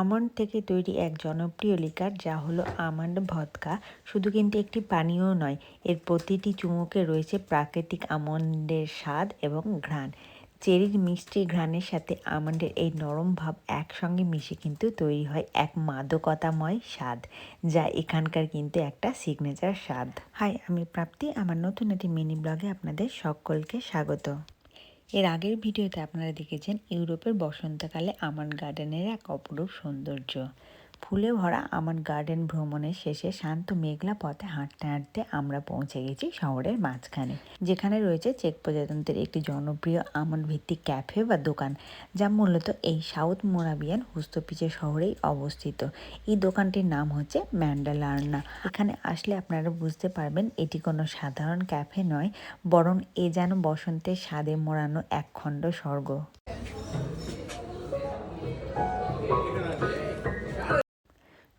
Almond থেকে তৈরি এক জনপ্রিয় লিকার যা হলো আমন্ড ভদকা। শুধু কিন্তু একটি পানীয় নয়, এর প্রতিটি চুমুকে রয়েছে প্রাকৃতিক আমন্ডের স্বাদ এবং ঘ্রাণ। চেরির মিষ্টি ঘ্রাণের সাথে আমন্ডের এই নরম ভাব একসঙ্গে মিশে কিন্তু তৈরি হয় এক মাদকতাময় স্বাদ, যা এখানকার কিন্তু একটা সিগনেচার স্বাদ। হাই, আমি প্রাপ্তি। আমার নতুন একটি মিনি ব্লগে আপনাদের সকলকে স্বাগত। এর আগের ভিডিওতে আপনারা দেখেছেন ইউরোপের বসন্তকালে আমার গার্ডেনের এক অপরূপ সৌন্দর্য। ফুলে ভরা আমার গার্ডেন ভ্রমণের শেষে শান্ত মেঘলা পথে হাঁটতে হাঁটতে আমরা পৌঁছে গেছি শহরের মাঝখানে, যেখানে রয়েছে চেক প্রজাতন্ত্রের একটি জনপ্রিয় আমন ভিত্তিক ক্যাফে বা দোকান, যা মূলত এই সাউথ মোরাবিয়ান হুস্তপিচে শহরেই অবস্থিত। এই দোকানটির নাম হচ্ছে ম্যান্ডালার্না। এখানে আসলে আপনারা বুঝতে পারবেন এটি কোনো সাধারণ ক্যাফে নয়, বরং এ যেন বসন্তের স্বাদে মোড়ানো একখণ্ড স্বর্গ।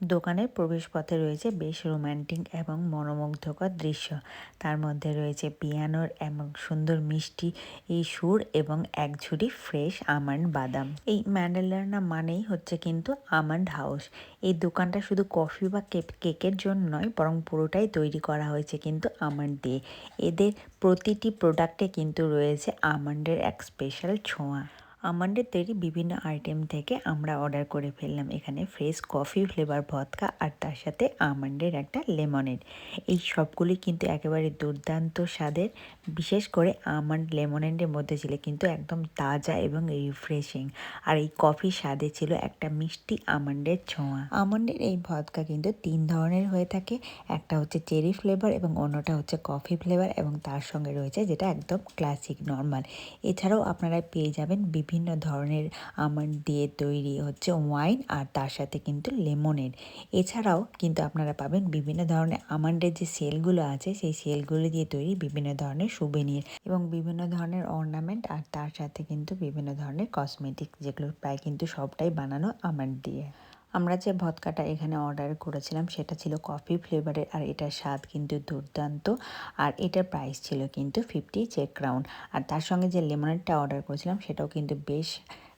দোকানের প্রবেশপথে রয়েছে বেশ রোমান্টিক এবং মনোমুগ্ধকর দৃশ্য। তার মধ্যে রয়েছে পিয়ানোর এবং সুন্দর মিষ্টি, এই সুর এবং এক ঝুড়ি ফ্রেশ আমন্ড বাদাম। এই ম্যান্ডেলার্না মানেই হচ্ছে কিন্তু আমন্ড হাউস। এই দোকানটা শুধু কফি বা কেকের জন্য নয় বরং পুরোটাই তৈরি করা হয়েছে কিন্তু আমন্ড দিয়ে। এদের প্রতিটি প্রোডাক্টে কিন্তু রয়েছে আমন্ডের এক স্পেশাল ছোঁয়া। আমাদের তৈরি বিভিন্ন আইটেম থেকে আমরা অর্ডার করে ফেললাম। এখানে ফ্রেশ কফি ফ্লেভার ভদকা আর তার সাথে আমন্ডের একটা লেমনেড। এই সবগুলি কিন্তু একেবারে দুর্দান্ত স্বাদের। বিশেষ করে আমন্ড লেমনেডের মধ্যে ছিল কিন্তু একদম তাজা এবং রিফ্রেশিং আর এই কফি স্বাদে ছিল একটা মিষ্টি আমন্ডের ছোঁয়া। আমন্ডের এই ভদকা কিন্তু তিন ধরনের হয়ে থাকে। একটা হচ্ছে চেরি ফ্লেভার এবং অন্যটা হচ্ছে কফি ফ্লেভার এবং তার সঙ্গে রয়েছে যেটা একদম ক্লাসিক নর্মাল। এছাড়াও আপনারা পেয়ে যাবেন বিভিন্ন বিভিন্ন ধরনের আমন দিয়ে তৈরি হচ্ছে ওয়াইন আর তার সাথে কিন্তু লেমনের। এছাড়াও কিন্তু আপনারা পাবেন বিভিন্ন ধরনের আমন্ডের যে সেলগুলো আছে, সেই সেলগুলো দিয়ে তৈরি বিভিন্ন ধরনের সুবেনির এবং বিভিন্ন ধরনের অর্নামেন্ট আর তার সাথে কিন্তু বিভিন্ন ধরনের কসমেটিক যেগুলো প্রায় কিন্তু সবটাই বানানো আমন্ড দিয়ে। আমরা যে ভদকাটা এখানে অর্ডার করেছিলাম, সেটা ছিল কফি ফ্লেভারের আর এটার স্বাদ কিন্তু দুর্দান্ত। আর এটার প্রাইস ছিল কিন্তু ফিফটি চেক ক্রাউন আর তার সঙ্গে যে লেমনেডটা অর্ডার করেছিলাম, সেটাও কিন্তু বেশ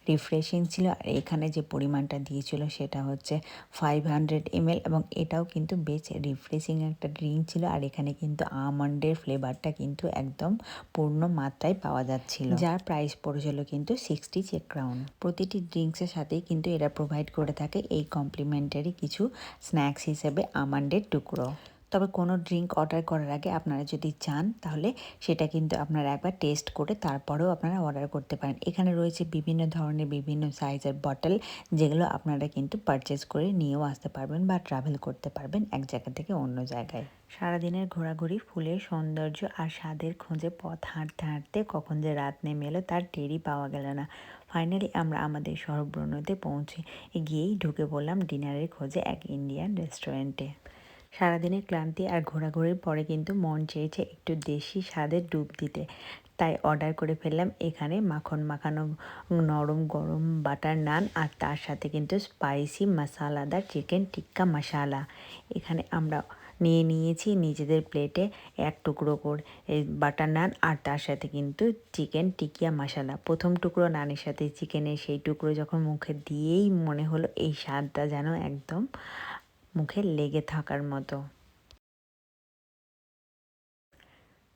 রিফ্রেশিং ছিল। আর এখানে যে পরিমাণটা দিয়েছিল সেটা হচ্ছে ফাইভ হান্ড্রেড এমএল এবং এটাও কিন্তু বেশ রিফ্রেশিং একটা ড্রিঙ্ক ছিল। আর এখানে কিন্তু আমন্ডের ফ্লেভারটা কিন্তু একদম পূর্ণ মাত্রায় পাওয়া যাচ্ছিল। যার প্রাইস পড়েছিল কিন্তু সিক্সটি চেক ক্রাউন প্রতিটি ড্রিঙ্কসের সাথেই কিন্তু এরা প্রোভাইড করে থাকে এই কমপ্লিমেন্টারি কিছু স্ন্যাক্স হিসেবে আমন্ডের টুকরো। তবে কোনো ড্রিঙ্ক অর্ডার করার আগে আপনারা যদি চান, তাহলে সেটা কিন্তু আপনারা একবার টেস্ট করে তারপরেও আপনারা অর্ডার করতে পারেন। এখানে রয়েছে বিভিন্ন ধরনের বিভিন্ন সাইজের বটল যেগুলো আপনারা কিন্তু পারচেস করে নিয়েও আসতে পারবেন বা ট্রাভেল করতে পারবেন এক জায়গা থেকে অন্য জায়গায়। সারাদিনের ঘোরাঘুরি, ফুলের সৌন্দর্য আর স্বাদের খোঁজে পথ হাঁটতে হাঁটতে কখন যে রাত নেমে এলো তার টেরই পাওয়া গেল না। ফাইনালি আমরা আমাদের শহরব্রণতে পৌঁছে গিয়েই ঢুকে পড়লাম ডিনারের খোঁজে এক ইন্ডিয়ান রেস্টুরেন্টে সারাদিনের ক্লান্তি আর ঘোরাঘুরির পরে কিন্তু মন চেয়েছে একটু দেশি স্বাদের ডুব দিতে। তাই অর্ডার করে ফেললাম এখানে মাখন মাখানো নরম গরম বাটার নান আর তার সাথে কিন্তু স্পাইসি মশালাদার চিকেন টিক্কা মশালা এখানে আমরা নিয়ে নিয়েছি নিজেদের প্লেটে এক টুকরো করে বাটার নান আর তার সাথে কিন্তু চিকেন টিকিয়া মশালা প্রথম টুকরো নানের সাথে চিকেনের সেই টুকরো যখন মুখে দিয়েই মনে হলো এই স্বাদটা যেন একদম মুখে লেগে থাকার মতো।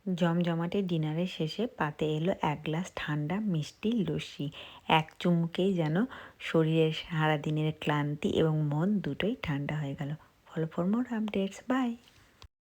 জমজমাটে ডিনারের শেষে পাতে এলো এক গ্লাস ঠান্ডা মিষ্টি লস্যি। এক চুমুকেই যেন শরীরের সারাদিনের ক্লান্তি এবং মন দুটোই ঠান্ডা হয়ে গেল। Follow for more updates, bye!